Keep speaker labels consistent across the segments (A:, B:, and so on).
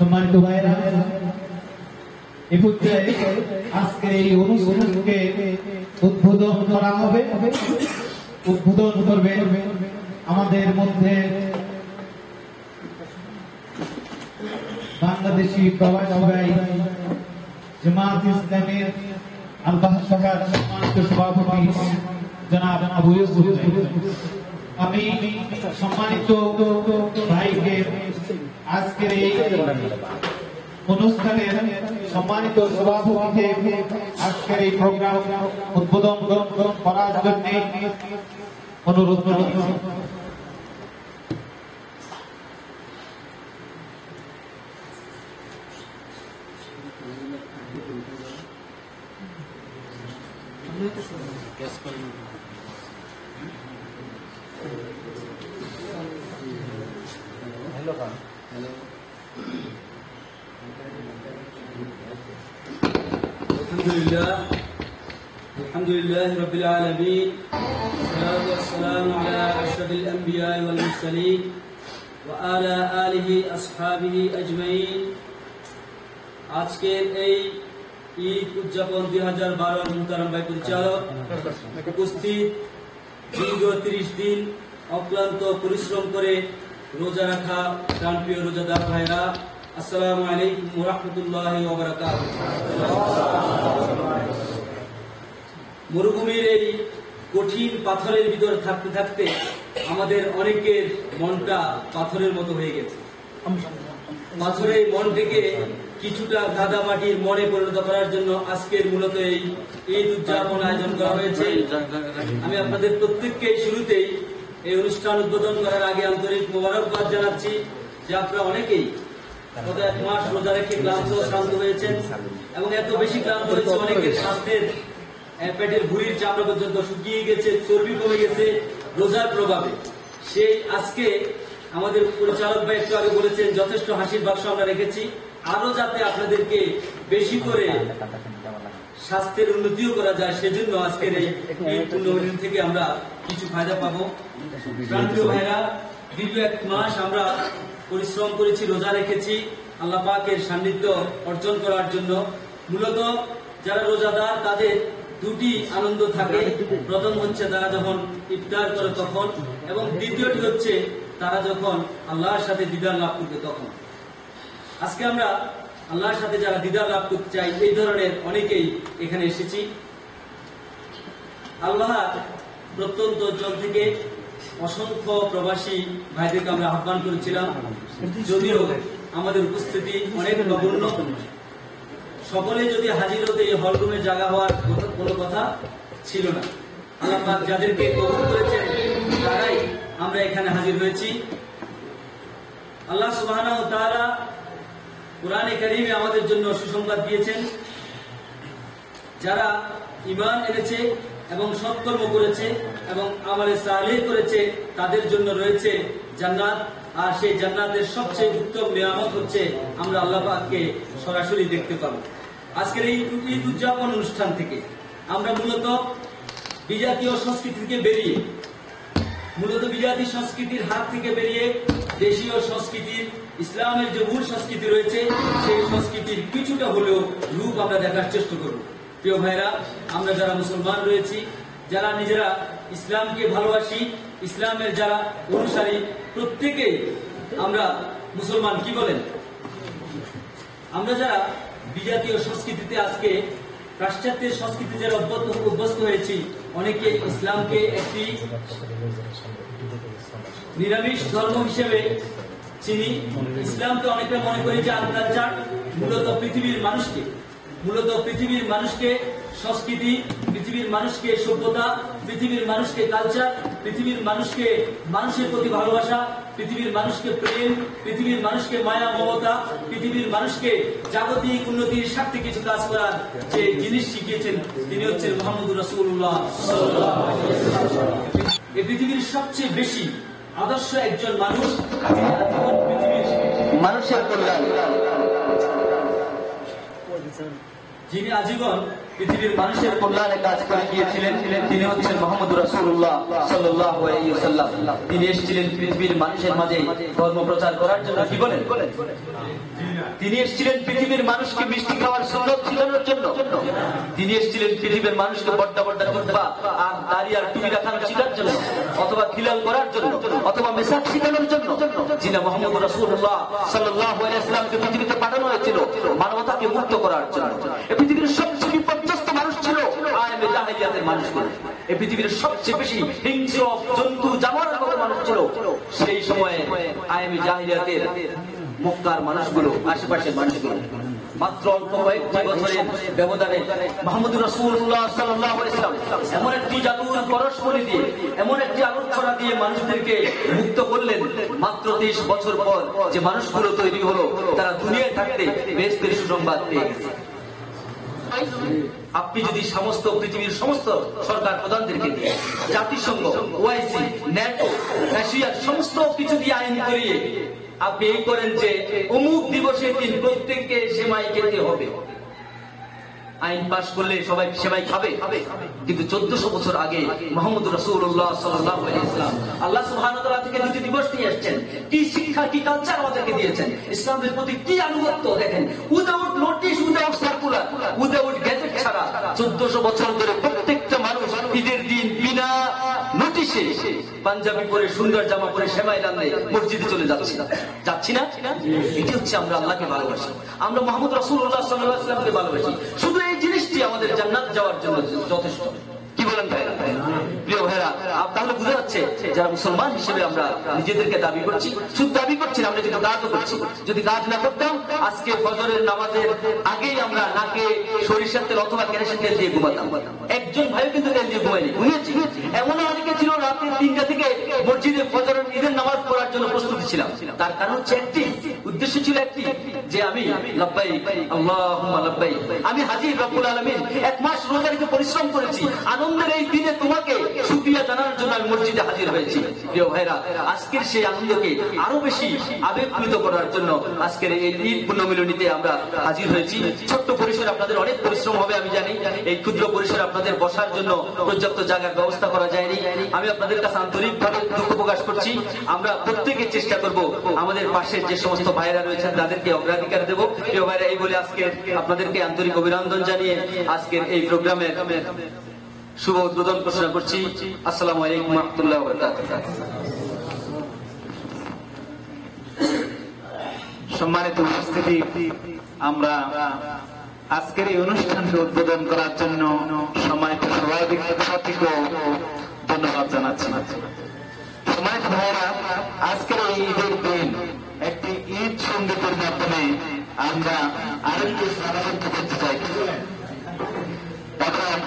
A: সম্মানিত ভাইরা এ পর্যায়ে আজকের এই অনুষ্ঠানকে উদ্বোধন করা হবে। উদ্বোধন করবে আমাদের মধ্যে বাংলাদেশি প্রবাসী জামাত ইসলামের আলবাহ শাখার সম্মানিত সভাপতি জনাব আবু আমি সম্মানিত ভাইকে আজকের এই অনুষ্ঠানের সম্মানিত সভাপতিকে আজকের এই প্রোগ্রাম উদ্বোধন করার জন্য অনুরোধ
B: الحمد لله رب العالمين والصلاة والسلام على أشرف الأنبياء والمرسلين وعلى آله أصحابه أجمعين আজকের এই ঈদ উদযাপন দুই হাজার বারোর মুহতারাম ভাই পরিচালক উপস্থিত দীর্ঘ তিরিশ দিন অক্লান্ত পরিশ্রম করে রোজা রাখা প্রাণপ্রিয় রোজাদার ভাইরা আসসালামু আলাইকুম রহমতুল্লাহ মরুভূমির এই কঠিন পাথরের ভিতর থাকতে থাকতে আমাদের অনেকের মনটা পাথরের মতো হয়ে গেছে। পাথরের মন থেকে কিছুটা কাদা মাটির মনে পরিণত করার জন্য আজকের মূলত এই ঈদ উদযাপন আয়োজন করা হয়েছে। আমি আপনাদের প্রত্যেককে শুরুতেই এই অনুষ্ঠান উদ্বোধন করার আগে আন্তরিক মোবারকবাদ জানাচ্ছি যে আপনারা অনেকেই গত এক মাস রোজা রেখে ক্লান্ত শ্রান্ত হয়েছেন এবং এত বেশি ক্লান্ত হয়েছে অনেকের স্বাস্থ্যের পেটের ভুঁড়ির চামড়া পর্যন্ত শুকিয়ে গেছে, চর্বি কমে গেছে রোজার প্রভাবে। সেই আজকে আমাদের পরিচালক ভাই একটু আগে বলেছেন, যথেষ্ট হাসির বাক্স আমরা রেখেছি। আরও যাতে আপনাদেরকে বেশি করে স্বাস্থ্যের উন্নতিও করা যায়, সেজন্য আজকের এই পুণ্যদিন থেকে আমরা কিছু ফায়দা পাবো। ভাইরা দীর্ঘ এক মাস আমরা পরিশ্রম করেছি, রোজা রেখেছি, আল্লাহ পাকের সান্নিধ্য অর্জন করার জন্য। মূলত যারা রোজাদার, তাদের দুটি আনন্দ থাকে। প্রথম হচ্ছে তারা যখন ইফতার করে তখন, এবং দ্বিতীয়টি হচ্ছে তারা যখন আল্লাহর সাথে দিদার লাভ করবে তখন। আজকে আমরা আল্লাহর সাথে যারা দিদার লাভ করতে চাই, এই ধরনের অনেকেই এখানে এসেছি। আল্লাহ প্রত্যন্ত অঞ্চল থেকে অসংখ্য প্রবাসী ভাইদেরকে আমরা আহ্বান করেছিলাম। যদিও আমাদের উপস্থিতি অনেক নগণ্য সকলে যদি হাজির হতে এই হলরুমে জায়গা হওয়ার কোনো কথা ছিল না। আল্লাহ যাদেরকে কবুল করেছেন, তারাই আমরা এখানে হাজির হয়েছি। আল্লাহ ওয়া তাআলা কোরআনে কারিমে আমাদের জন্য সুসংবাদ দিয়েছেন, যারা ইমান এনেছে এবং সৎকর্ম করেছে এবং আমাদের সালেহ করেছে, তাদের জন্য রয়েছে জান্নাত। আর সেই জান্নাতের সবচেয়ে উত্তম নিয়ামত হচ্ছে, আমরা আল্লাহ পাককে সরাসরি দেখতে পাবো। আজকের এই ঈদ উদযাপন অনুষ্ঠান থেকে আমরা মূলত বিজাতীয় সংস্কৃতি থেকে বেরিয়ে, মূলত বিজাতি সংস্কৃতির হাত থেকে বেরিয়ে দেশীয় সংস্কৃতির, ইসলামের যে মূল সংস্কৃতি রয়েছে, সেই সংস্কৃতির কিছুটা হলেও রূপ আমরা দেখার চেষ্টা করব। প্রিয় ভাইরা আমরা যারা মুসলমান রয়েছি, যারা নিজেরা ইসলামকে ভালোবাসি, ইসলামের যারা অনুসারী, প্রত্যেকেই আমরা মুসলমান, কি বলেন? আমরা যারা বিজাতীয় সংস্কৃতিতে আজকে পাশ্চাত্যের সংস্কৃতি যারা অভ্যস্ত অভ্যস্ত হয়েছি। অনেকে ইসলামকে একটি নিরামিষ ধর্ম হিসেবে চিনি। ইসলামকে অনেকে মনে করি যে আন্তর্জাত মূলত পৃথিবীর মানুষকে মূলত পৃথিবীর মানুষকে সংস্কৃতি, পৃথিবীর মানুষকে সভ্যতা, পৃথিবীর মানুষকে কালচার পৃথিবীর মানুষকে মানুষের প্রতি ভালোবাসা, পৃথিবীর মানুষকে প্রেম, পৃথিবীর মানুষকে মায়া, মমতা, পৃথিবীর মানুষকে জাগতিক উন্নতির স্বার্থে কিছু কাজ করার যে জিনিস শিখিয়েছেন তিনি হচ্ছেন মোহাম্মদ রসুল্লাহ এই পৃথিবীর সবচেয়ে বেশি আদর্শ একজন মানুষ
C: মানুষের কল্যাণ।
B: যিনি আজীবন পৃথিবীর মানুষের কল্যাণে কাজ করে গিয়েছিলেন তিনি হচ্ছেন মোহাম্মদ আলাইহি ওয়াসাল্লাম। তিনি এসেছিলেন পৃথিবীর মানুষের মাঝে ধর্ম প্রচার করার জন্য। কি বলেন? তিনি এসেছিলেন পৃথিবীর মানুষকে মিষ্টি খাওয়ার সুন্নত ছিলানোর জন্য। তিনি এসেছিলেন পৃথিবীর মানুষকে বড্ডা বড্ডা জুব্বা আর দাড়ি আর টুপি রাখানো শেখার জন্য, অথবা খিলাল করার জন্য, অথবা মেসাক শেখানোর জন্য। যিনি মোহাম্মদ রাসূলুল্লাহ সাল্লাল্লাহু আলাইহি ওয়াসাল্লামকে পৃথিবীতে হয়েছিল মানবতাকে মুক্ত করার জন্য। এই পৃথিবীর সবচেয়ে বিপর্যস্ত মানুষ ছিল আয়ামে জাহিলিয়াতের এই পৃথিবীর সবচেয়ে বেশি হিংস্র জন্তু মতো মানুষ ছিল সেই সময়ে মানুষগুলো, আশেপাশের মানুষগুলো। মাত্র অল্প কয়েকটি বছরের ব্যবধানে মোহাম্মদ রসুল্লাহ সাল্লাহ ইসলাম এমন একটি জাদুর পরস্পরী দিয়ে, এমন একটি আলোচনা দিয়ে মানুষদেরকে মুক্ত করলেন। মাত্র তেইশ বছর পর যে মানুষগুলো তৈরি হলো, তারা দুনিয়ায় থাকতে বেশদের সুসংবাদ পেয়ে গেছে। আপনি যদি সমস্ত পৃথিবীর সমস্ত সরকার প্রধানদেরকে দিয়ে, জাতিসংঘ, ওআইসি, ন্যাটো, রাশিয়ার সমস্ত কিছু দিয়ে আইন করিয়ে আপনি এই করেন যে অমুক দিবসের দিন প্রত্যেককে সেমাই খেতে হবে। আইন পাশ করলে সবাই সেবাই খাবে। কিন্তু চোদ্দশো বছর আগে মোহাম্মদ রসুল্লাহ আল্লাহ থেকে দিবস নিয়ে এসছেন কি শিক্ষা, কি কালচার আমাদেরকে দিয়েছেন? ইসলামের প্রতি কি আনুগত্য দেখেন? Without notice without circular without gazette ছাড়া চোদ্দশো বছর ধরে প্রত্যেকটা মানুষ ঈদের দিন বিনা নোটিশে পাঞ্জাবি পরে, সুন্দর জামা পরে সেমাই রান্নায় মসজিদে চলে যাচ্ছি। যাচ্ছি না? এটি হচ্ছে আমরা আল্লাহকে ভালোবাসি। আমরা মোহাম্মদ রসুল্লাহ সাল্লাহামকে ভালোবাসি। শুধু এই জিনিসটি আমাদের জান্নাত যাওয়ার জন্য যথেষ্ট। দাবি করছি। শুধু দাবি করছি করছি। যদি কাজ না করতাম, আজকে নামাজের আগেই আমরা নাকে অথবা একজন ভাই কিন্তু তেল ঘুমিয়েছি? এমন অনেকে ছিল রাতে তিনটা থেকে মসজিদে ফজরের ঈদের নামাজ পড়ার জন্য প্রস্তুতি ছিলাম। তার কারণ হচ্ছে একটি, উদ্দেশ্য ছিল একটি, যে আমি লব্বাই, আল্লাহুম্মা লব্বাই, আমি হাজির রব্বুল আলামিন এক মাস রোজা রেখে পরিশ্রম করেছি। আনন্দের এই দিনে তোমাকে শুকরিয়া জানানোর জন্য আমি মসজিদে হাজির হয়েছি। প্রিয় ভাইরা, আজকের সেই আনন্দকে আরও বেশি আবেগপ্রীত করার জন্য আজকের এই ঈদ পুণ্যমিলনীতে আমরা হাজির হয়েছি। ছোট্ট পরিসরে আপনাদের অনেক পরিশ্রম হবে, আমি জানি। এই ক্ষুদ্র পরিসরে আপনাদের বসার জন্য পর্যাপ্ত জায়গার ব্যবস্থা যায়নি। আমি আপনাদের কাছে আন্তরিকভাবে দুঃখ প্রকাশ করছি। আমরা প্রত্যেকে চেষ্টা করব আমাদের পাশে যে সমস্ত ভাইরা রয়েছেন, তাদেরকে অগ্রাধিকার দেব। প্রিয় ভাইরা এই বলে আজকে আপনাদেরকে আন্তরিক অভিনন্দন জানিয়ে আজকের এই প্রোগ্রামের শুভ উদ্বোধন ঘোষণা করছি। আসসালামু আলাইকুম রহমতুল্লাহ
A: সম্মানিত উপস্থিতি, আমরা আজকের এই অনুষ্ঠানকে উদ্বোধন করার জন্য সম্মানিত সভাধিপতিকে ধন্যবাদ জানাচ্ছি। সম্মানিত ভাইরা আজকের এই ঈদের দিন একটি ঈদ সঙ্গীতের মাধ্যমে আমরা আরেকটি স্থানান্তর করতে চাই। এখন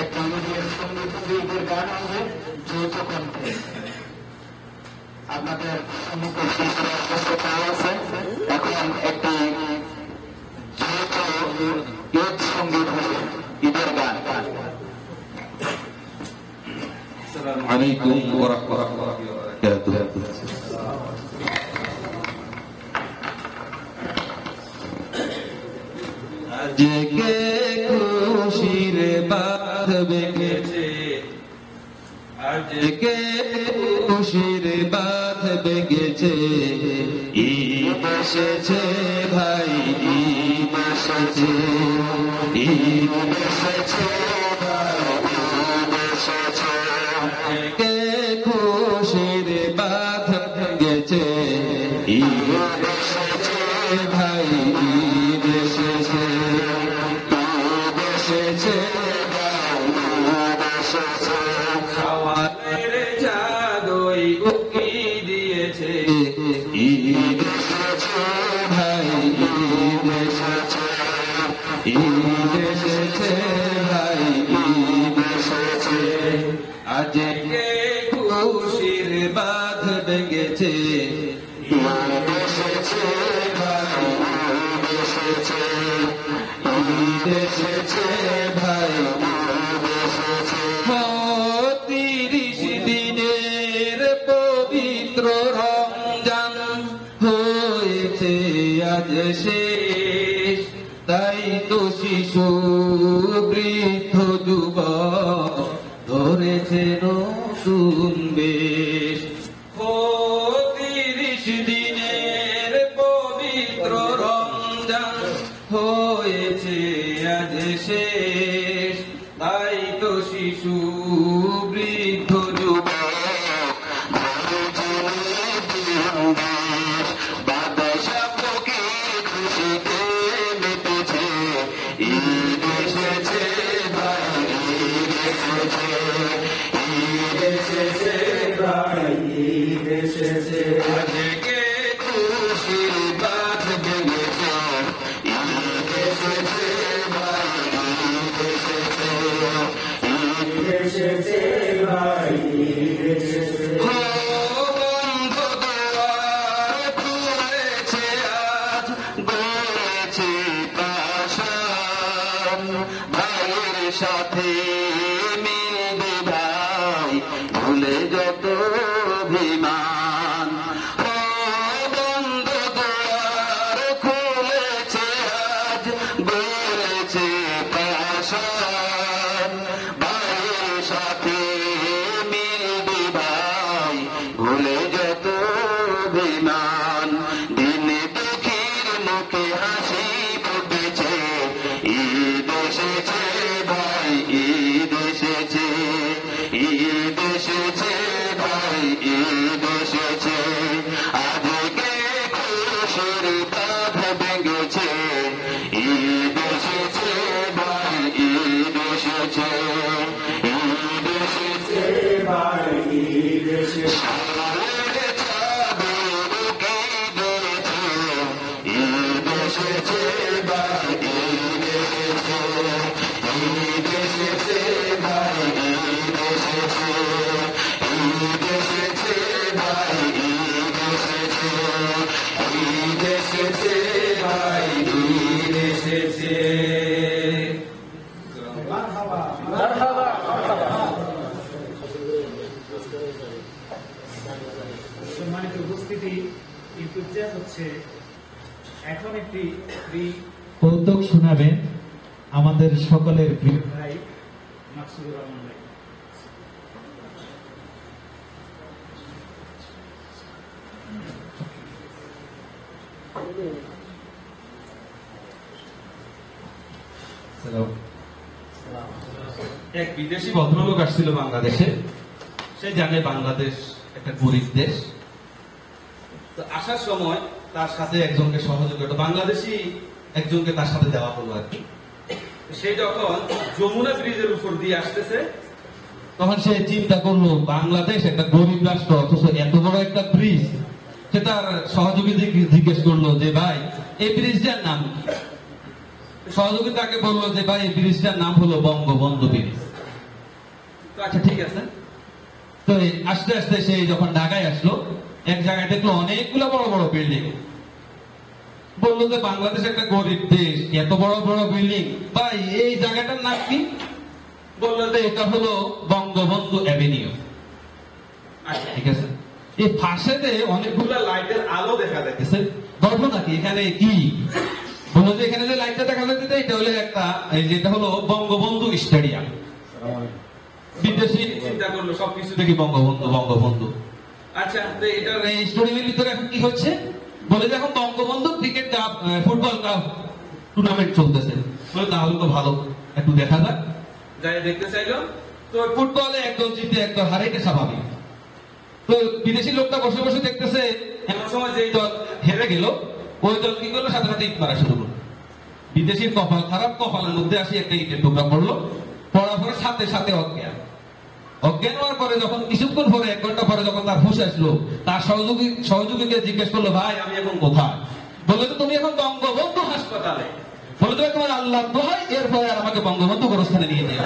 A: একটি ঈদের সংগীত ঈদের গান হবে যৌথ কণ্ঠে। আপনাদের সম্মুখে উপস্থিত আছে? এখন একটি ঈদ সঙ্গীত হবে ঈদের গান
C: عليكم ورحمة الله وبركاته আজকে খুশির বাদ বেগেছে আজকে খুশির বাদ বেগেছে ঈদ এসেছে ঈদ এসেছে বাঁধ ভেঙেছে। ঈদ এসেছে ভাই ঈদ এসেছে। ভাই তিরিশ দিনের পবিত্র রমজান হয়েছে আজ শেষ।
D: তাই তো শিশু বৃদ্ধ যুবক ধরেছে নতুন তিরিশ
C: Krishna.
E: সম্মানিত উপস্থিতি এই পর্যায়ে হচ্ছে এখন একটি
A: কৌতুক শোনাবেন আমাদের সকলের প্রিয়
E: ভাই মাকসুদুর রহমান ভাই।
D: এক বিদেশি ভদ্রলোক আসছিল বাংলাদেশে। সে জানে বাংলাদেশ। একটা গরিব দেশ। তো আসার সময় তার সাথে একজনকে সহযোগিতা বাংলাদেশি একজনকে তার সাথে দেওয়া হলো আর কি। সে যখন যমুনা ব্রিজের উপর দিয়ে আসতেছে, তখন সে চিন্তা করল, বাংলাদেশ একটা গরিব রাষ্ট্র, অথচ এত বড় একটা ব্রিজ। সে তার সহযোগী জিজ্ঞেস করল যে, ভাই, এই ব্রিজটার নাম কি? সহযোগী তাকে বলল যে, ভাই, এই ব্রিজটার নাম হলো বঙ্গবন্ধু ব্রিজ। আচ্ছা ঠিক আছে। তো আস্তে আস্তে সে যখন ঢাকায় আসলো এক জায়গায় দেখল অনেকগুলো বড় বড় বিল্ডিং। বলল যে বাংলাদেশ একটা গরিব দেশ এত বড় বড় বিল্ডিং? ভাই এই জায়গাটার নাম কি? বলল যে এটা হলো বঙ্গবন্ধু অ্যাভিনিউ। আচ্ছা। ঠিক আছে? এই ফাঁসেতে অনেকগুলো লাইটের আলো দেখা যাচ্ছে ঘটনা কি এখানে কি? বলল যে এখানে যে লাইটটা দেখা যাচ্ছে এটা হলো একটা এই যেটা হলো বঙ্গবন্ধু স্টেডিয়াম। বিদেশি চিন্তা করল সবকিছু দেখি বঙ্গবন্ধু বঙ্গবন্ধু। আচ্ছা তো এটার এই ভিতরে এখন কি হচ্ছে? বলে যে এখন Bangabandhu cricket cup football cup tournament চলতেছে। বলে তাহলে তো ভালো একটু দেখা যাক। যাই দেখতে চাইলো। তো ফুটবলে একদল জিতে একদল হারে এটা স্বাভাবিক। তো বিদেশি লোকটা বসে বসে দেখতেছে এমন সময় যে দল হেরে গেল ওই দল কি করল? সাথে সাথে ইট মারা শুরু করল। বিদেশির কপাল খারাপ কপালের মধ্যে আসি একটা ইটের টুকরা পড়ল। পড়ার পরে সাথে সাথে অজ্ঞান। অজ্ঞান হওয়ার পরে যখন কিছুক্ষণ পরে এক ঘণ্টা পরে যখন তার হুশ আসলো তার সহযোগী সহযোগীকে জিজ্ঞেস করল ভাই আমি এখন কোথায়? বলল তুমি এখন বঙ্গবন্ধু হাসপাতালে। বলে তো তোমার আল্লাহ দোহাই এরপরে আর আমাকে বঙ্গবন্ধু গোরস্থানে নিয়ে যাও।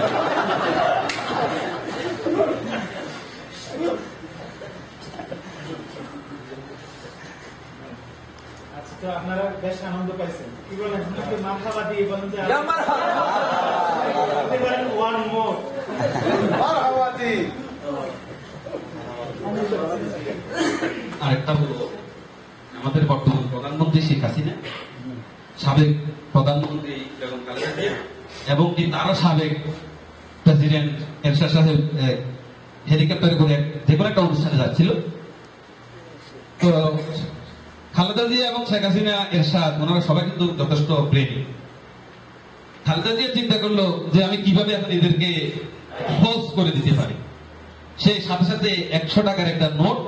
E: আচ্ছা আপনারা বেশ আনন্দ পাইছেন। কি বলেন? একটু মাথা দিয়ে বলেন যে বলেন ওয়ান মোর
D: আরেকটা হলো, আমাদের বর্তমান প্রধানমন্ত্রী শেখ হাসিনা, সাবেক প্রধানমন্ত্রী এবং কি তারও সাবেক প্রেসিডেন্ট এরশাদ সাহেব হেলিকপ্টারে করে যে কোনো একটা অনুষ্ঠানে যাচ্ছিল। তো খালেদা জিয়া এবং শেখ হাসিনা, এরশাদ, ওনারা সবাই কিন্তু যথেষ্ট প্রেমী। খালেদা জিয়া চিন্তা করল যে আমি কীভাবে এখন এদেরকে ফোর্স করে দিতে পারি। সে সাথে সাথে একশো টাকার একটা নোট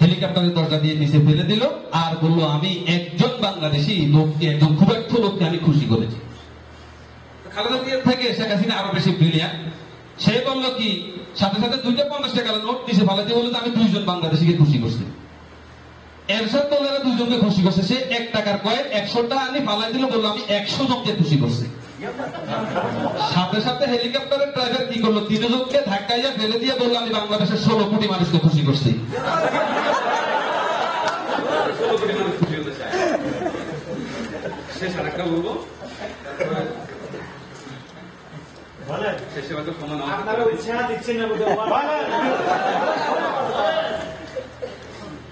D: হেলিকপ্টারের দরজা দিয়ে নিচে ফেলে দিল আর বলল, আমি একজন বাংলাদেশি লোককে, একজন খুব একটা লোককে আমি খুশি করেছি। খালেদা থেকে শেখ হাসিনা আরও বেশি ব্রিলিয়ান সে বলল কি, সাথে সাথে দুইটা পঞ্চাশ টাকার নোট নিচে ফেলাতে বলল আমি দুইজন বাংলাদেশিকে খুশি করছি। এরশাদ দুইজনকে খুশি করছে। সে এক টাকার কয়েন একশোটা আনি ফালাই দিল, বলল, আমি একশো জনকে খুশি করছি। সাথে সাথে হেলিকপ্টারের ড্রাইভার কি করল? তিনজনকে ধাক্কাইয়া ফেলে দিয়ে বলল আমি বাংলাদেশের ষোলো কোটি মানুষকে খুশি করছি।
B: শেষ বলব?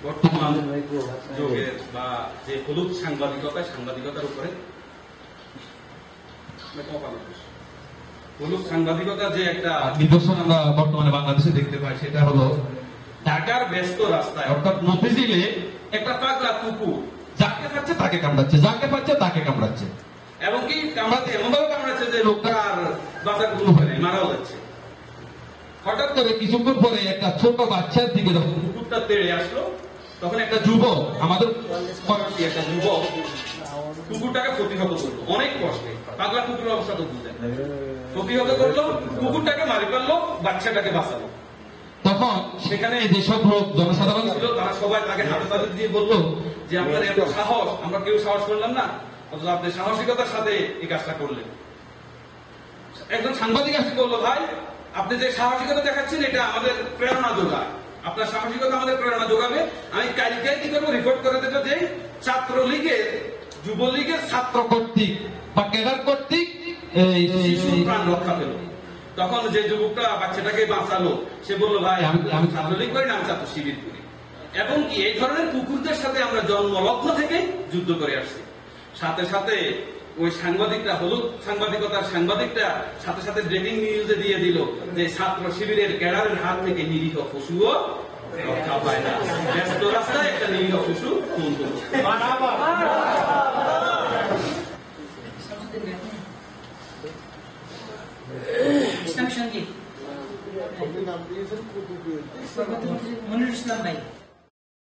B: বর্তমান যুগের বা যে হলুদ সাংবাদিকতা সাংবাদিকতার উপরে সাংবাদিকতা যে একটা
D: নিদর্শন আমরা বর্তমানে বাংলাদেশে দেখতে পাই সেটা হলো
B: ঢাকার ব্যস্ত রাস্তায়।
D: অর্থাৎ মফিজিলে
B: একটা পাগলা কুকুর।
D: যাকে পাচ্ছে তাকে কামড়াচ্ছে যাকে পাচ্ছে তাকে কামড়াচ্ছে।
B: এবং কি কামড়াতে এমন ভাবে কামড়াচ্ছে যে লোকটা আর বাঁচার কোনো উপায় নেই মারাও যাচ্ছে।
D: হঠাৎ করে কিছুক্ষণ পরে একটা ছোট বাচ্চার দিকে যখন
B: কুকুরটা তেড়ে আসলো তখন একটা
D: একটা যুবক আমাদের
B: একটা যুবক কুকুরটাকে প্রতিহত করল অনেক কষ্টে। পাগলা কুকুরের অবস্থা তো বুঝলেন প্রতিহত করল কুকুরটাকে মারি ফেলল বাচ্চাটাকে বাঁচালো।
D: তখন সেখানে যেসব লোক জনসাধারণ
B: ছিল তারা সবাই তাকে হাতে দিয়ে বলল যে আপনার এত সাহস আমরা কেউ সাহস করলাম না। অথচ আপনি সাহসিকতার সাথে এই কাজটা করলেন। একজন সাংবাদিক আসে বলল ভাই আপনি যে সাহসিকতা দেখাচ্ছেন এটা আমাদের প্রেরণা যোগায়। আপনার সাহসিকতা আমাদের প্রেরণা যোগাবে। আমি কালকে কি করব? রিপোর্ট করে দেবো যে ছাত্রলীগের যুবলীগের ছাত্র
D: ছাত্র কর্তৃক বা ক্যাডার কর্তৃক এই
B: প্রাণ রক্ষা পেল। তখন যে যুবকটা বাচ্চাটাকে বাঁচালো সে বলল ভাই আমি আমি ছাত্রলীগ করি না আমি ছাত্র শিবির করি। এবং কি এই ধরনের কুকুরদের সাথে আমরা জন্মলগ্ন থেকে যুদ্ধ করে আসছি। সাথে সাথে ওই সাংবাদিকটা হলুদ সাংবাদিকতার সাংবাদিকটা সাথে সাথে ব্রেকিং নিউজে দিয়ে দিল যে ছাত্র শিবিরের ক্যাডারের হাত থেকে নিরীহ পশুও রক্ষা পায় না। ব্যস্ত রাস্তায় একটা নিরীহ পশু খুন হলো
F: ইসলাম সংগীত মনিরুল ইসলাম ভাই